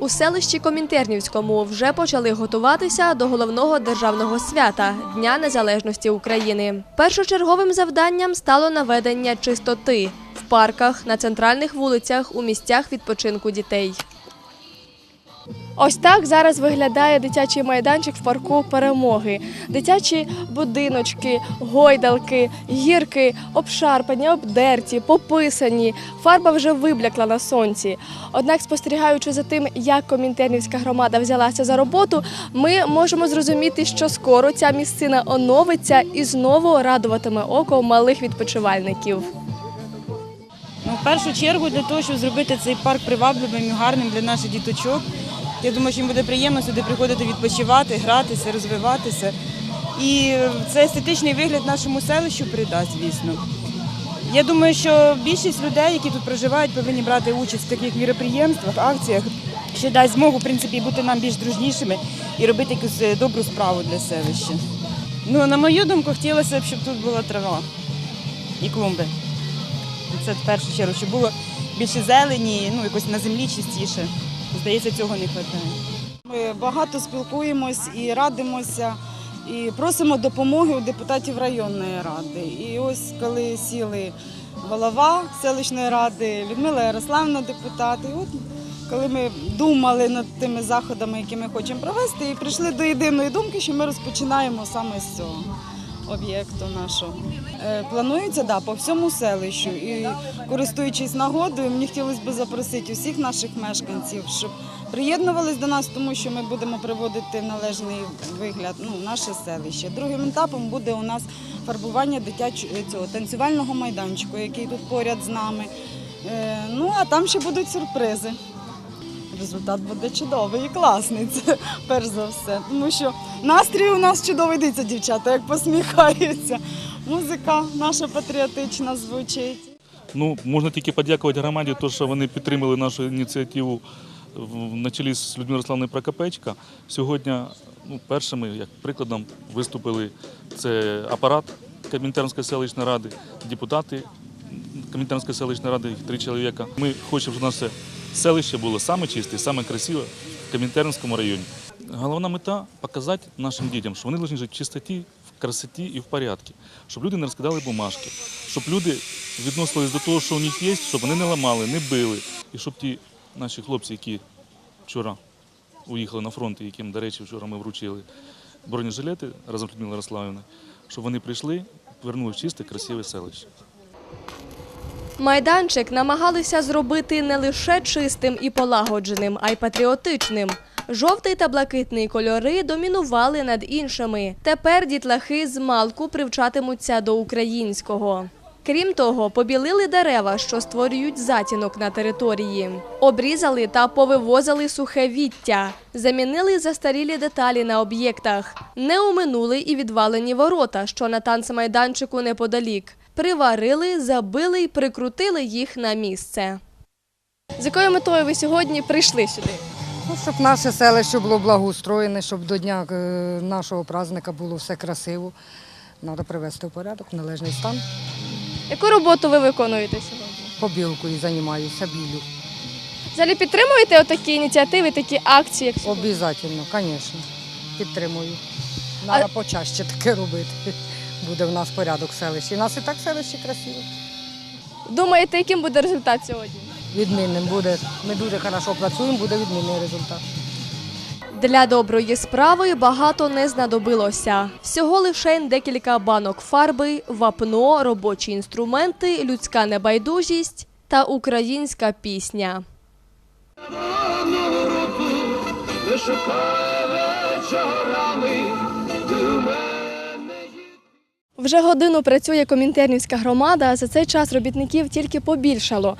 У селищі Комінтернівському вже почали готуватися до головного державного свята Дня Незалежності України. Першочерговим завданням стало наведення чистоти в парках, на центральних вулицях, у місцях відпочинку дітей. Ось так зараз виглядає дитячий майданчик в парку перемоги. Дитячі будиночки, гойдалки, гірки, обшарпані, обдерті, пописані. Фарба вже виблякла на сонці. Однак, спостерігаючи за тим, як комінтернівська громада взялася за роботу, ми можемо зрозуміти, що скоро ця місцина оновиться і знову радуватиме око малих відпочивальників. Ну, в першу чергу для того, щоб зробити цей парк привабливим і гарним для наших діточок. Я думаю, що їм буде приємно сюди приходити відпочивати, гратися, розвиватися. І це естетичний вигляд нашому селищу придасть, звісно. Я думаю, що більшість людей, які тут проживають, повинні брати участь в таких міроприємствах, акціях, що дасть змогу в принципі, бути нам більш дружнішими і робити якусь е, добру справу для селища. Ну, на мою думку, хотілося б, щоб тут була трава і клумби. Це в першу чергу, щоб було більше зелені, ну якось на землі чистіше. Здається, цього не вистачає. Ми багато спілкуємось і радимося, і просимо допомоги у депутатів районної ради. І ось коли сіли голова селищної ради, Людмила Ярославна, депутат, і от коли ми думали над тими заходами, які ми хочемо провести, і прийшли до єдиної думки, що ми розпочинаємо саме з цього об'єкту нашого. Е, Планується да, по всьому селищу. І користуючись нагодою, мені хотілося б запросити усіх наших мешканців, щоб приєднувались до нас, тому що ми будемо приводити належний вигляд ну, наше селище. Другим етапом буде у нас фарбування дитячого цього танцювального майданчику, який тут поряд з нами. Е, Ну а там ще будуть сюрпризи. Результат буде чудовий і класний, це перш за все. Тому що настрій у нас чудовий дивіться, дівчата, як посміхаються. Музика наша патріотична звучить. Ну, можна тільки подякувати громаді, то, що вони підтримали нашу ініціативу на чолі з Людмилою Руславною Прокопечка. Сьогодні ну, першими, як прикладом, виступили це апарат Комінтернської селищної ради, депутати Комінтернської селищної ради, їх три чоловіка. Ми хочемо, щоб наше селище було саме чисте, саме красиве в Комінтернському районі. Головна мета показати нашим дітям, що вони повинні жити в чистоті, в красоті і в порядку, щоб люди не розкидали бумажки, щоб люди відносились до того, що у них є, щоб вони не ламали, не били. І щоб ті наші хлопці, які вчора уїхали на фронт, і яким, до речі, вчора ми вручили бронежилети разом з Людмилою Ярославівною, щоб вони прийшли, повернули в чисте, красиве селище. Майданчик намагалися зробити не лише чистим і полагодженим, а й патріотичним. Жовтий та блакитний кольори домінували над іншими. Тепер дітлахи з малку привчатимуться до українського. Крім того, побілили дерева, що створюють затінок на території. Обрізали та повивозили сухе віття, замінили застарілі деталі на об'єктах. Не оминули і відвалені ворота, що на танцмайданчику неподалік. Приварили, забили і прикрутили їх на місце. З якою метою ви сьогодні прийшли сюди? Ну, щоб наше селище було благоустроєне, щоб до дня е, нашого праздника було все красиво. Треба привести в порядок, належний стан. Яку роботу ви виконуєте сьогодні? Побілкою займаюся, білю. Взагалі підтримуєте отакі ініціативи, такі акції, як сьогодні? Обов'язково, звісно. Підтримую. Треба почаще таке робити. Буде в нас порядок в селищі. У нас і так селище красиве. Думаєте, яким буде результат сьогодні? Відмінним буде. Ми дуже хорошо працюємо, буде відмінний результат. Для доброї справи багато не знадобилося. Всього лише декілька банок фарби, вапно, робочі інструменти, людська небайдужість та українська пісня. Вже годину працює комінтернівська громада. За цей час робітників тільки побільшало.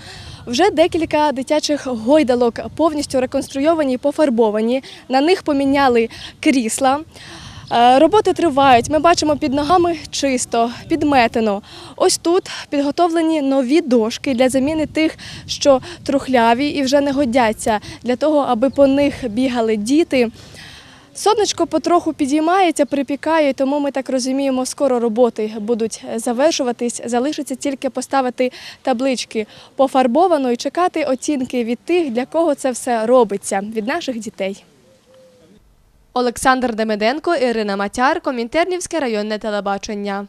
Вже декілька дитячих гойдалок повністю реконструйовані, і пофарбовані. На них поміняли крісла. Е, Роботи тривають. Ми бачимо під ногами чисто, підметено. Ось тут підготовлені нові дошки для заміни тих, що трухляві і вже не годяться, для того, аби по них бігали діти. Сонечко потроху підіймається, припікає, тому ми так розуміємо, скоро роботи будуть завершуватись. Залишиться тільки поставити таблички пофарбовано і чекати оцінки від тих, для кого це все робиться, від наших дітей. Олександр Демиденко, Ірина Матяр, Комінтернівське районне телебачення.